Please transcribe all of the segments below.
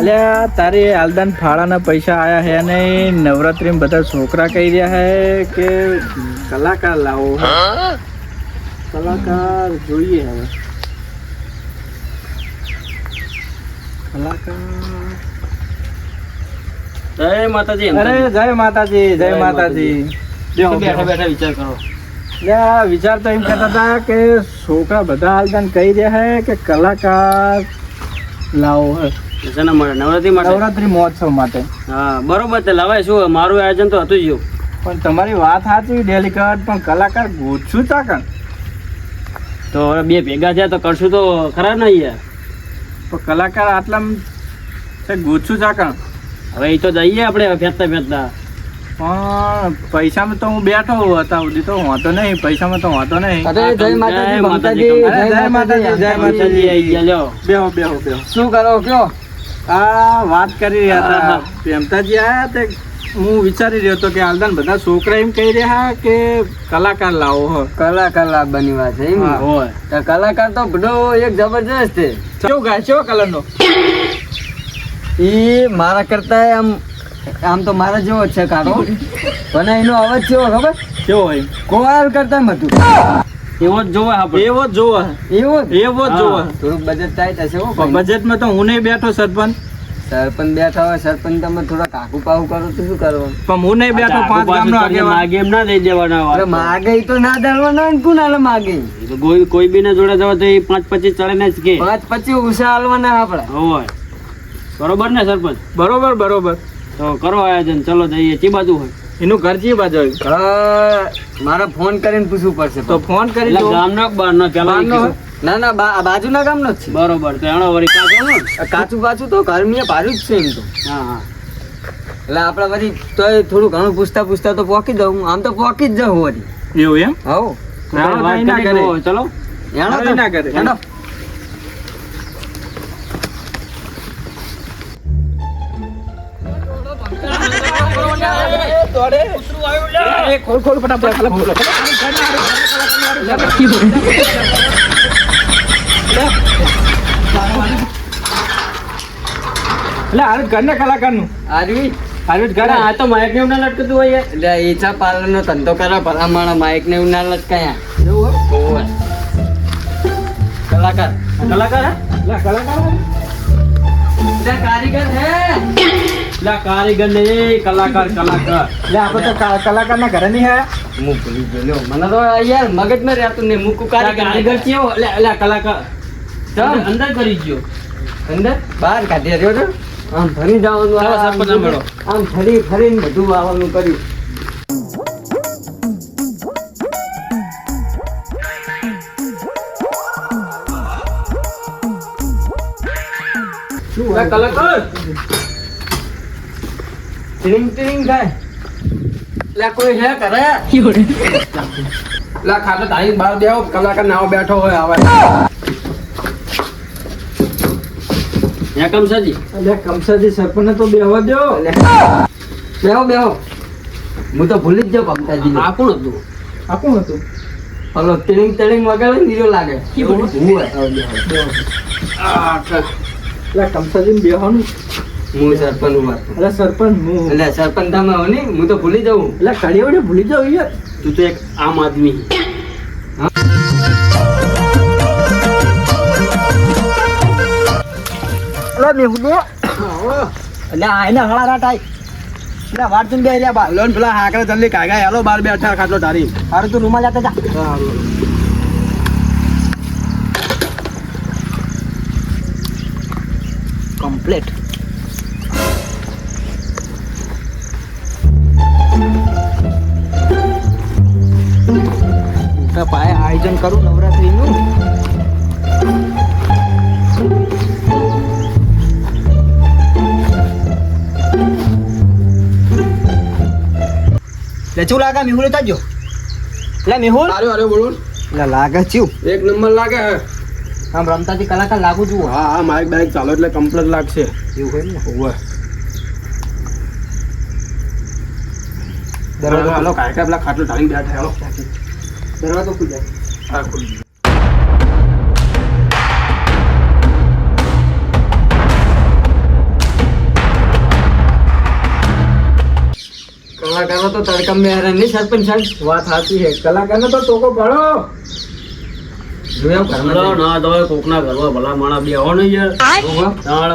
અલ્યા તારે આલદાન ફાળાના પૈસા આયા હે અને નવરાત્રીમાં બધા છોકરા કહી રહ્યા હે કે કલાકાર લાવો કલાકાર જોઈએ હવે. કલાકાર. જય માતાજી અરે જય માતાજી જય માતાજી. બેઠા બેઠા વિચાર કરો. વિચાર તો એમ કહેતા હતા કે છોકરા બધા હાલદાન કહી રહ્યા હે કે કલાકાર લાવો હે. શેના માટે? નવરાત્રી માટે? નવરાત્રી મહોત્સવ માટે. હા બરોબર તે લવાય શું? મારું આયોજન તો હતું જ એવું. પણ તમારી વાત સાચી ડેલિકેટ પણ કલાકાર ગોતશું ચાકણ તો હવે બે ભેગા થયા તો કરશું તો ખરા ને યાર પણ કલાકાર આટલા છે ગોતશું હવે એ તો જઈએ આપણે ફેંકતા ફેંકતા પણ પૈસામાં તો હું બેઠો હતા સુધી તો વાંધો નહીં પૈસામાં તો વાંધો નહીં. અરે જય માતાજી જય માતાજી જય માતાજી. આઈ ગયા લ્યો. બેહો બેહો બેહો. શું કરો કયો? આ વાત કરી રહ્યા હતા. પ્રેમતાજી આયા તે હું વિચારી રહ્યો હતો કે હાલદાન બધા છોકરા એમ કહી રહ્યા કે કલાકાર લાવો હો. કલાકાર લાવવાની વાત છે એમ. હોય. તો કલાકાર તો બધો એક જબરજસ્ત છે. કેવું ગાય? કેવો કલરનો એ મારા કરતા આમ આમ તો મારા જેવો છે કાઢો પણ એનો અવાજ કેવો ખબર? કેવો હોય? કોવાલ કરતા હતું. એવો જ જોવા આપણે. એવો જ જોવા. એવો એવો જ જોવા. થોડુંક બજેટ ટાઈટ હશે હો બજેટમાં તો હું નહીં બેઠો સરપંચ. સરપંચ બેઠા હોય સરપંચ તમે થોડા કાકુ પાકુ કરો તો શું કરવાનું? પણ હું નહીં બેઠો પાંચ ગામનો આગેવાન. માગે એમ ના દઈ દેવાના અરે માગે તો ના દાલવાના ને કોણ હાલે માગે? ઈ? એ તો કોઈ કોઈ બી જોડે જવા તો એ પાંચ પચીસ ચડે ને જ કે. પાંચ પચીસ ઉષા હાલવાના આપડે હોય. બરોબર ને સરપંચ? બરોબર બરોબર. તો કરો આયોજન ચલો જઈએ ચી બાજુ હોય. એનું ઘર જે બાજુ મારા ફોન કરીને પૂછવું પડશે તો ફોન કરી ગામનો બહારનો? પેલા બહારનો ઈ હોય? કીધું. ના ના બા- બાજુના ગામનો જ છે. બરોબર તો એનો વળી કાચું ને? કાચું પાછું તો ઘરમીએ ભાર્યું જ છે એમ તો. હા હા. એટલે આપણે વળી તોય થોડું ઘણું પૂછતા પૂછતા તો પોકી દઉં આમ તો પોકી જ જાઉં વળી. એવું એમ? હવ તો વાત ભાઈ ના કરી કરે. દો, ચલો હેડો હવે તો. ના કરે. હેડો. એ ખોલ ખોલ ફટાફટ ખોલ, ખોલ. એટલે હારું ઘરના કલાકારનું આરવી જ ઘર આ તો માયક ને એમને લટકતું હોય એટલે ઈચ્છા પાર્લર નો ધંધો કરે ભલા માણા માઇક ને એવું ના લટકાયા. કલાકાર કલાકાર? કલાકાર કારીગર હે લે કારીગર ને એ કલાકાર કલાકાર. એટલે આપણે તો ઘરે નહીં હું? ભૂલી ગયો. મને તો યાર મગજમાં રહેતું ને મૂકું કારીગર. કેવો? લે લે કલાકાર. ચાલ. અંદર કરી ગયો અંદર? બહાર કાઢી રહ્યો છો આમ ફરી જવાનું આમ ફરી ફરીને બધું આવવાનું કર્યું. લે કલાકાર. ટીરિંગ ટીરિંગ થાય લે કોઈ હે કરે લે ખાતો તારી બહાર દેવો કલાક નાવ બેઠો હોય આવે હે કમસાજી એટલે કમસાજી સરપંચને તો બેહવા દો બેહો બેહો હું તો ભૂલી જ જાઉં મમતાજી આ કોણ હતું આ કોણ હતું હલો ટીરિંગ ટીરિંગ વગાડે નીરો લાગે? હું આ લે કમસાજી બેહવાનું હું સરપંચ ઊભા એટલે સરપંચ હું એટલે સરપંચ તમે હો ને હું તો ભૂલી જાઉં. એટલે કડી ને ભૂલી જાઉં યાર. તું તો એક આમ આદમી. એટલે બેહું દો એટલે આને હળા રાટાઈ એટલે વાર્તુન તું બે રહ્યા બા. લોન પેલા હાકરે જલ્દી કાગા હેલો બાર બેઠા ખાટલો તારી અરે તું રૂમાલ જાતા જા. કમ્પ્લીટ મોટા પાયે આયોજન કરું નવરાત્રીનું. લે ચું લાગે? મેહુલ તાજો લે મેહુલ. અરે અરે બોલું. લે લાગે છું એક નંબર લાગે હે. આમ રમતાથી કલાકાર લાગુ છું હા. હા માઇક બાઇક ચાલો એટલે કમ્પ્લીટ લાગશે. એવું હોય ને? ઓવે દરવાજો હાલો કાંઈ કાંઈ પેલા ખાટલો ઢાળીને બેઠા હાલો. દરવાજો ખુલ્લો હા ખુલ્લો કલાકારનો તો તડકમ બેહારા નહીં સરપંચ સાહેબ વાત સાચી છે. કલાકારનો તો ટોકો પડો. જોયા ઘરના ના તમે કોકના ઘરમાં ભલા માણા બે આવો નહીં યાર.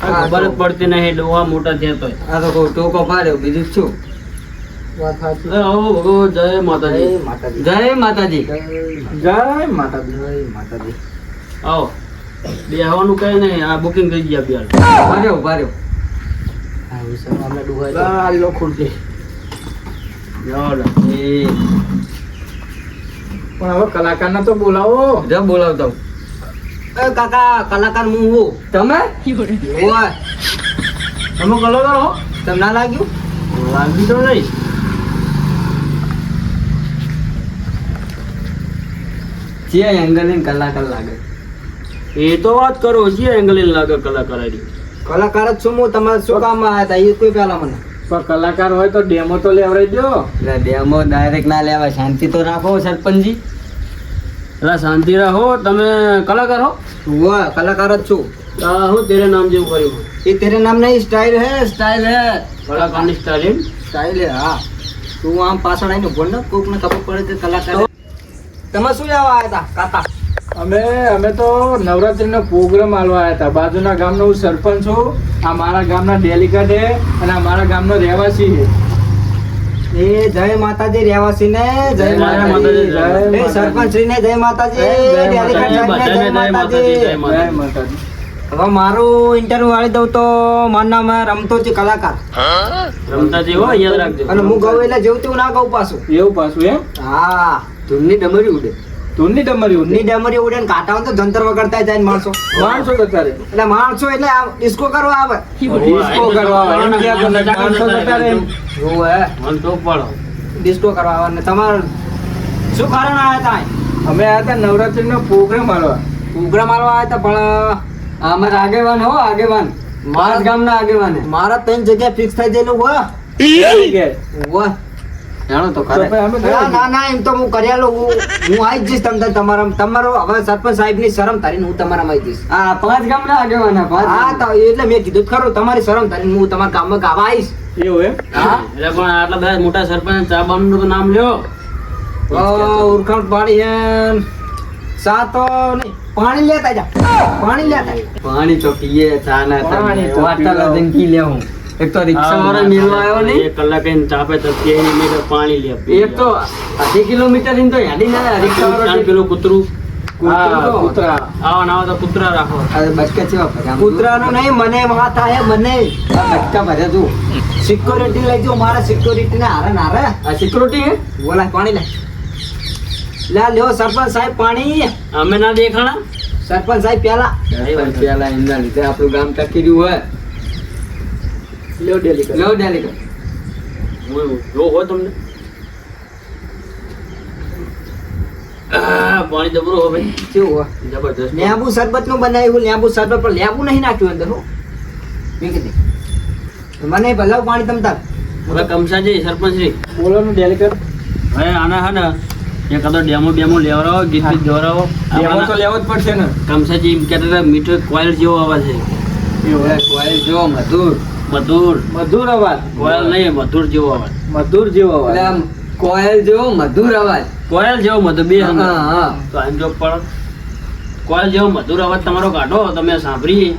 ખબર જ પડતી નહીં ડોવા મોટા છે તો આ તો ટોકો પાડ્યો બીજું શું? જય માતાજી. જય માતાજી. જય માતાજી. જય માતાજી. જય માતાજી. આવો. બેહવાનું કઈ નહીં આ બુકિંગ થઈ ગયા બે ઊભા રહ્યો ઊભા રહ્યો તો. લો ખુરશી. પણ હવે કલાકારને તો બોલાવો. જો બોલાવતો એ કાકા કલાકાર હું હું? તમે? તમે કલાકાર હો? તમને ના લાગ્યું? લાગી તો નહીં. જે એંગલિંગ કલાકાર લાગે. એ તો વાત કરો જે એંગલિન લાગે કલાકાર કલાકાર જ છું હું તમારે શું કામ આવ્યા હતા? એ કોઈ પેલા મને. પણ કલાકાર હોય તો ડેમો તો લેવડાવી દો એટલે ડેમો ડાયરેક્ટ ના લેવા શાંતિ તો રાખો સરપંચજી. એટલે શાંતિ રાખો. તમે કલાકાર હો? વાહ કલાકાર જ છું. હું તેરે નામ જેવું કર્યું. એ તેરે નામ નહીં સ્ટાઇલ હે સ્ટાઇલ હે. કલાકારની સ્ટાઇલ સ્ટાઇલ હે હા. તું આમ પાછળ આવીને ઊભો ને કોક ને ખબર પડે કે કલાકાર. તમે શું લેવા આવ્યા હતા? કાકા? અમે અમે તો નવરાત્રીનો પ્રોગ્રામ આલવા આવ્યા હતા. બાજુના ગામનો હું સરપંચ છું. આ મારા ગામના ડેલિકેટ છે અને આ મારા ગામનો રહેવાસી છે. એ જય માતાજી રહેવાસી ને જય માતાજી. સરપંચ શ્રી ને જય માતાજી જય માતાજી. જય માતાજી. જય જય માતાજી. હવે મારું ઇન્ટરવ્યુ વાળી દઉં તો મારું નામ રમતો છે કલાકાર. રમતા જેવો યાદ રાખજો. અને હું ગૌ એટલે જેવું તેવું ના ગૌ પાછું. એવું પાછું એમ? હા. ધૂળની ડમરી ઉડે. ધૂળની ડમરી ઉડે. ની ડમરી ઉડે ને કાંટા હોય તો જંતર વગડતા જાય ને માણસો. માણસો તો એટલે માણસો એટલે આ ડિસ્કો કરવા આવે. ડિસ્કો કરવા આવે. એમ કે માણસો તો તારે. એમ. ઓવે મન તો પડો ડિસ્કો કરવા આવે ને તમારે શું કારણ આવ્યા હતા અમે આવ્યા હતા નવરાત્રીનો પ્રોગ્રામ આલવા પ્રોગ્રામ આલવા આવ્યા હતા પણ અમારા આગેવાન હો આગેવાન. મારા જ ગામના આગેવાન. મારા ત્રણ જગ્યા ફિક્સ થઈ ગયેલું હોય. ઓવે જાણો તો તો ખરે પછી અમે ના ના ના એમ તો હું કર્યાલો હું હું આવી જઈશ તમને તમારા તમારો હવે સરપંચ સાહેબની શરમ તારીને હું તમારામાં આવી જઈશ. આ પાંચ ગામના આગેવાન હે, પાંચ હા તો એટલે મેં કીધું ખરું તમારી શરમ તારીને હું તમારા ગામમાં ગાવા આવીશ. એવું એમ? હા. એટલે પણ આટલા બધા મોટા સરપંચ ચા બાનું તો નામ લ્યો. ઉરખાણ પાણી હે સા તો નહીં પાણી લેતા જા. પાણી લેતા પાણી તો પીએ ચા ના પાણી લેવું એક તો રિક્ષા વાળા મેળવા આવ્યો નહીં. એક કલાક એને ચાપે તો કે એની મેં પાણી લે એક તો અઢી કિલોમીટર ઇન તો હેડી ના રિક્ષા વાળો ચાર કૂતરું. કૂતરા આવા ના તો કૂતરા રાખો. બચકા ચેવા ભર્યા? નહીં મને વાત થાય મને. બચકા ભર્યા તું. સિક્યોરિટી લઈ જો મારા સિક્યોરિટી ને હારે ના હારે આ સિક્યુરિટી બોલા પાણી લે. લે લ્યો સરપંચ સાહેબ પાણી. અમે ના દેખાણા? સરપંચ સાહેબ પેલા. પેલા એમના લીધે આપણું ગામ ટકી રહ્યું હોય. ડેલી લો ડેલી હું જો હોય તમને. પાણી જબરું હો ભાઈ. કેવું હોય જબરદસ્ત લેબુ શરબતનું બનાવ્યું લેબુ શરબત પણ લેબુ નહીં નાખ્યું અંદર હો. મેં કીધું. મને ભલાવ પાણી તમતા હવે કમસાજી સરપંચશ્રી શ્રી ડેલી ડેલિકેટ હવે આના હા ને એ કદાચ ડેમો ડેમો લેવડાવો ગીત ગીત જોવડાવો ડેમો તો લેવો જ પડશે ને. કમસાજી એમ કહેતા હતા મીટર કોઈલ જેવો અવાજ છે. કોઈલ જેવો મધુર. મધુર. મધુર અવાજ. કોયલ નહીં મધુર જેવો અવાજ. મધુર જેવો અવાજ. આમ કોયલ જેવો મધુર અવાજ. કોયલ જેવો મધુર બે હા હા. તો આમ જો પણ કોયલ જેવો મધુર અવાજ તમારો કાઢો તમે સાંભળીએ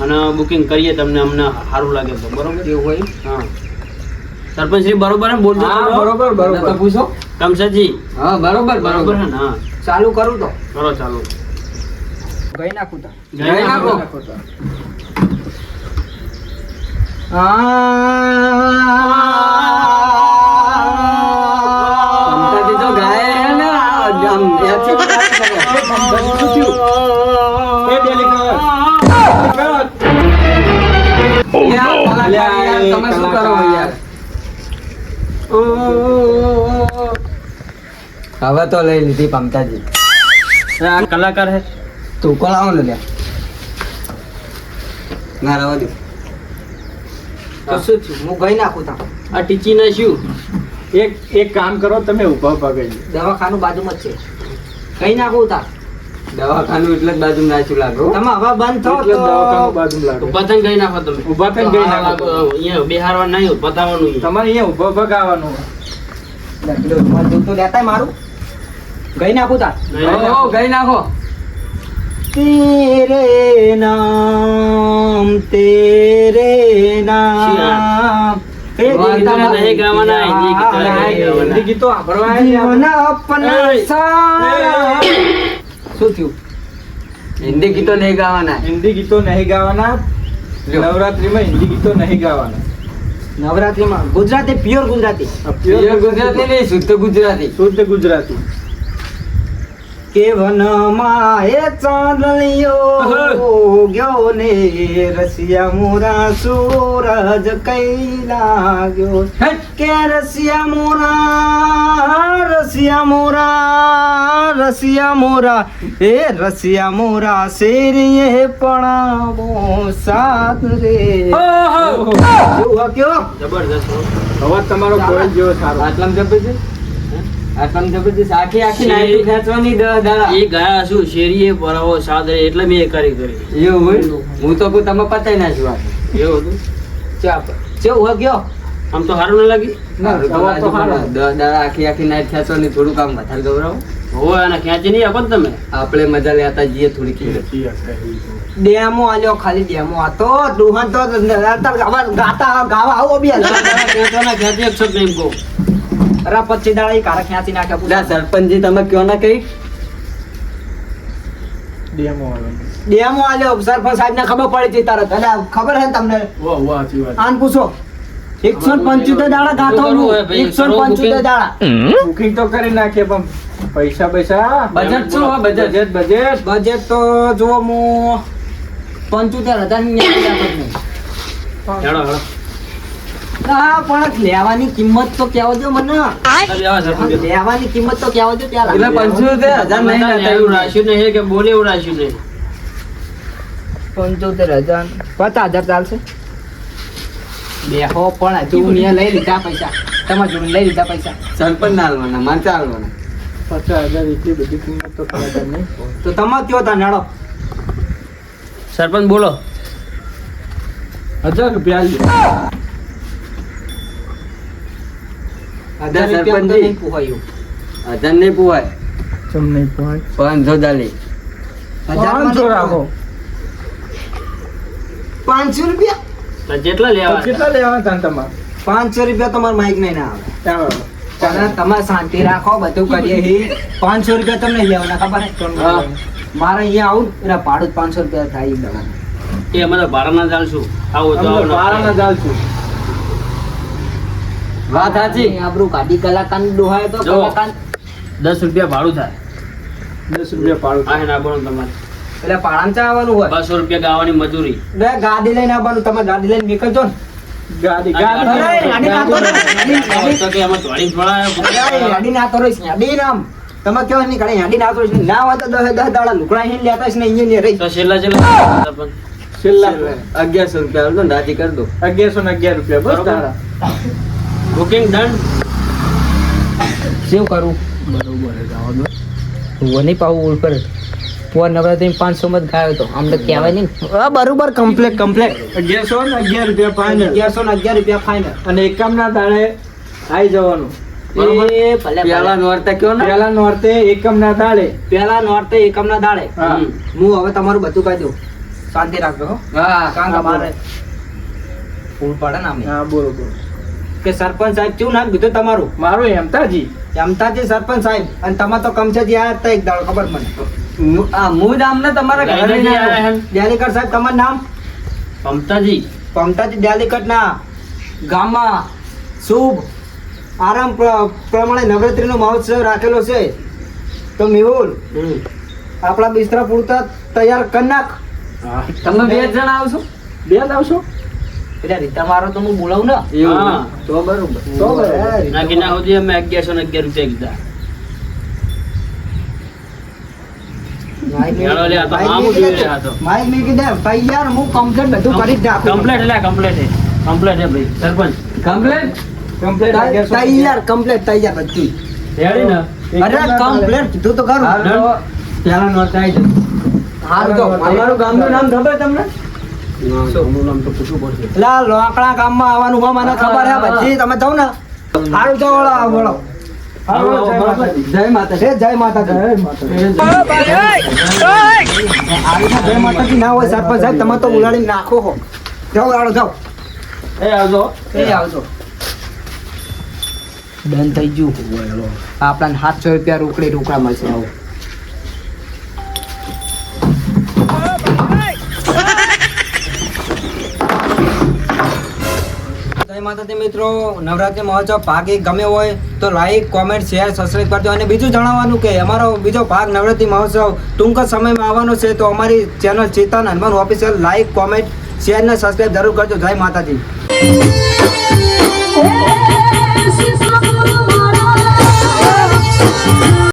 અને બુકિંગ કરીએ તમને અમને સારું લાગે તો બરોબર? એવું હોય? હા. સરપંચ શ્રી બરોબર ને બોલજો? બરોબર બરોબર. પૂછો. કમસેજી. હા બરોબર બરોબર. બરોબર હે ને? હા. ચાલુ કરું તો. કરો ચાલુ. ગઈ નાખું તો. ગઈ નાખો પંકજ તો ગાય હે ને આમ એથી ગાય કરે. એ ડેલિકેટ લે આ કલાકાર યાર, તમે શું કરો યાર હવે તો લઈ લીધી પમતાજી આ કલાકાર હે તું કોણ આવો ને લે ના રવા દે તો શું થયું. હું ગઈ નાખું તા. આ ટીચી ના શું? એક એક કામ કરો તમે ઊભા ઊભા કરી દવાખાનું બાજુમાં જ છે. ગઈ નાખું તા. દવાખાનું એટલે જ બાજુ નાચું લાગો તમે હવા બંધ થો એટલે દવાખાનું બાજુ લાગો. પતંગ ગઈ નાખો તમે. ઊભા થઈને ગઈ નાખો. અહીંયા બેહારવા નહીં પતાવવાનું તમારે અહીંયા ઊભા ઊભા ગાવાનું જોતું લેતાય મારું. ગઈ નાખું તા. ગઈ નાખો. तेरे नाम तेरे नाम એ વાંધો નહીં ગાવાના, હિન્દી ગીતો નહીં ગાવાના. હિન્દી ગીતો સાંભળવા આવ્યા જીવન અપના એય. સારા. શું થયું હિન્દી ગીતો નહીં ગાવાના હિન્દી ગીતો નહીં ગાવાના લ્યો. નવરાત્રીમાં હિન્દી ગીતો નહીં ગાવાના નવરાત્રીમાં ગુજરાતી પ્યોર ગુજરાતી આ પ્યોર pure ગુજરાતી નહીં શુદ્ધ ગુજરાતી શુદ્ધ ગુજરાતી કે વનમાં એ ચાંદલિયો ગયો ને રસિયા મોરા સૂરજ કઈ લાગ્યો? કે રસિયા મોરા રસિયા મોરા રસિયા મોરા? એ રસિયા મોરા શેરીએ પણ સાત રે. કેવું કયો? જબરદસ્ત અવાજ તમારો કોઈ જેવો સારો. આટલા જબરજસ્ત જબરજસ્ત આખી આખી નાઈટ ખેંચવાની દસ દાડા. એ ગયા શું? શેરીએ પરાવો સાદરે એટલે મેં કરી કરી. એવું હોય? હું તો કહું તમે પતાઈ નાખ્યું આ એવું હતું? ચાપ કેવું કયો આમ તો સારું ન લાગી ના, અવાજ તો સારો. દસ દાડા આખી આખી નાઈટ ખેંચવાની થોડું કામ વધારે ગૌરવ હોય અને ખેંચી નહીં આપો તમે. આપણે મજા લેતા જઈએ થોડી ડેમો આલ્યો ખાલી ડેમો આ તો દુહાન તો ગાવા ગાતા ગાવા આવો બી. ખેંચી એક શબ્દ એમ કહું. અરે પચી દાડા કારા નાખ્યા ના સરપંચજી તમે કયો ના કઈ? ડેમો. ડેમો આલ્યો. સરપંચ સાહેબ ને ખબર પડી હતી તરત. અને ખબર હે તમને? વાહ, વાહ, સાચી વાત. આન પૂછો. એકસો પંચોતેર દાડા ભાઈ? એકસો પંચોતેર. દાડા. બુકિંગ તો કરી નાખીએ પણ પૈસા પૈસા બજેટ શું હોય? બજેટ. Budget budget. બજેટ તો જુઓ હું પંચોતેર હજારની ના પણ લેવાની કિંમત તો કહેવો જો મને. લેવાની કિંમત તો કહેવો જો એટલે પંચોતેર હજાર નહીં એવું રાખ્યું નહીં કે બોલે એવું રાખ્યું નહીં. પંચોતેર હજાર. પચાસ હજાર ચાલશે. બેહો પણ હજુ મેં લઈ લીધા પૈસા. તમારે જોડે લઈ લીધા પૈસા. સરપંચ ના હાલવાના મારે ચાલવાના પચાસ હજાર એટલી બધી કિંમત તો તો તમે કયો તા નાડો સરપંચ બોલો. હજાર રૂપિયા હજાર સરપંચજી. હજાર નહીં પોવાય ચમ નહીં પોહાય. પાંચસો ચાલી પાંચસો રાખો. પાંચસો રૂપિયા? જેટલા લેવા કેટલા લેવાના હતા તમારે? પાંચસો રૂપિયા તમારે માઇક નહીં ના આવે. તમે તમે શાંતિ રાખો બધું કરીએ પાંચસો રૂપિયા તમને લેવાના ખબર? મારે અહીંયા આવું એટલે ભાડું જ પાંચસો રૂપિયા થાય એ અમારે ભાડાના ચાલશું આવું તો અમને આવું બારાના ના ચાલશું. વાત સાચી. આપણું ગાડી કલાકાર ડોહાય તો. કલાકાર દસ રૂપિયા ભાડું થાય. દસ રૂપિયા ભાડું. થાય. હે ના બોલો તમારે. એટલે પાણામાં ચા આવવાનું હોય. બસો રૂપિયા ગાવાની મજૂરી. બે ગાડી લઈને આવવાનું તમે ગાડી લઈને નીકળજો ને. ગાડી ગાડી ને. ગાડી- ગાડી- તો ના. તો નામ. તમે તો હોય તો દાડા લુકડા લેતા અહીંયા ને રહી. તો છેલ્લા છેલ્લા છેલ્લા અગિયારસો રૂપિયા ને રાજી દો. અગિયારસો ને અગિયાર રૂપિયા બસ બરોબર. બુકિંગ ડન શું કરું? હું નહીં પાવું ઉપર પોર નવરાત્રી પાંચસો મત જ ગાયો તો. આમ તો કહેવાય નહીં બરોબર કમ્પ્લેટ કમ્પ્લેટ અગિયારસો ને અગિયાર રૂપિયા ફાઇનલ અગિયારસો ને અગિયાર રૂપિયા ફાઇનલ અને એકમના તાળે આવી જવાનું. એ ભલે પેલા નોરતા કયો ને? પહેલા નોરતે એકમના દાડે પેલા નોર્તે એકમના દાડે હા. હવે તમારું બધું કહી દઉં. શાંતિ રાખજો હો. હા કારણ કે મારે ફૂલ પડે ને આમ. હા બોલો બોલો. કે સરપંચ સાહેબ કેવું નામ કીધું તમારું? મારું હેમતાજી. યમતાજી સરપંચ સાહેબ. અને તમે તો કમસે જે આયા હતા એક દાડો ખબર મને. આ મું નામ ને તમારા ઘરે. હે. ડેલીકટ સાહેબ તમારું નામ? પમતાજી પમતાજી ડેલીકટ ના ગામમાં શુભ આરામ પ્ર- પ્રમાણે નવરાત્રીનો મહોત્સવ રાખેલો છે. તો મેહુલ આપણા બિસ્તરા પૂરતા તૈયાર કરી નાખ. તમે બે જણા આવશો? બે જ આવશો? એટલે રીતા મારો તો હું બોલાવું ને. એવું? તો બરોબર. તો બરાબર. ના કે ના સુધી અમે અગિયારસો ને અગિયાર રૂપિયા કીધા. હેડો લે, આ તો આમ જ જોઈએ આ તો. માઇક મેં કીધું તૈયાર હું કમ્પ્લીટ બધું કરી જ નાખું. કમ્પ્લેટ એટલે કમ્પ્લેટ હે કમ્પ્લેટ હે ભાઈ સરપંચ. કમ્પ્લેટ કમ્પ્લીટ તૈયાર કમ્પ્લીટ તૈયાર બધું રેડી ને? અરે કમ્પ્લીટ કીધું તો ખરું હાલો પહેલા નોરતા આવી તો. અમારું ગામનું નામ ખબર તમને? ગામનું નામ તો પૂછવું પડશે. એટલે આ લોકડા ગામમાં આવવાનું હોય મને ખબર હે બધી તમે જાઓ ને. સારું તો વળો વળો. જય માતાજી. જય માતા જય માતાજી. ના હોય સરપંચ સાહેબ તમે તો ઉલાડીને નાખો હો. જાઓ આડો જાઓ. એ આવજો. એ આવજો. ડન થઈ ગયું. આપણાને સાતસો રૂપિયા રોકડી રોકડા મળશે આવું. જય માતાજી મિત્રો, નવરાત્રી મહોત્સવ ભાગ એક ગમે હોય તો લાઈક કોમેન્ટ શેર સબસ્ક્રાઈબ કરજો. અને બીજું જણાવવાનું કે અમારો બીજો ભાગ નવરાત્રી મહોત્સવ ટૂંક સમયમાં આવવાનો છે, તો અમારી channel Chetan Hanuman official like comment share ને સબસ્ક્રાઈબ જરૂર કરજો. જય માતાજી.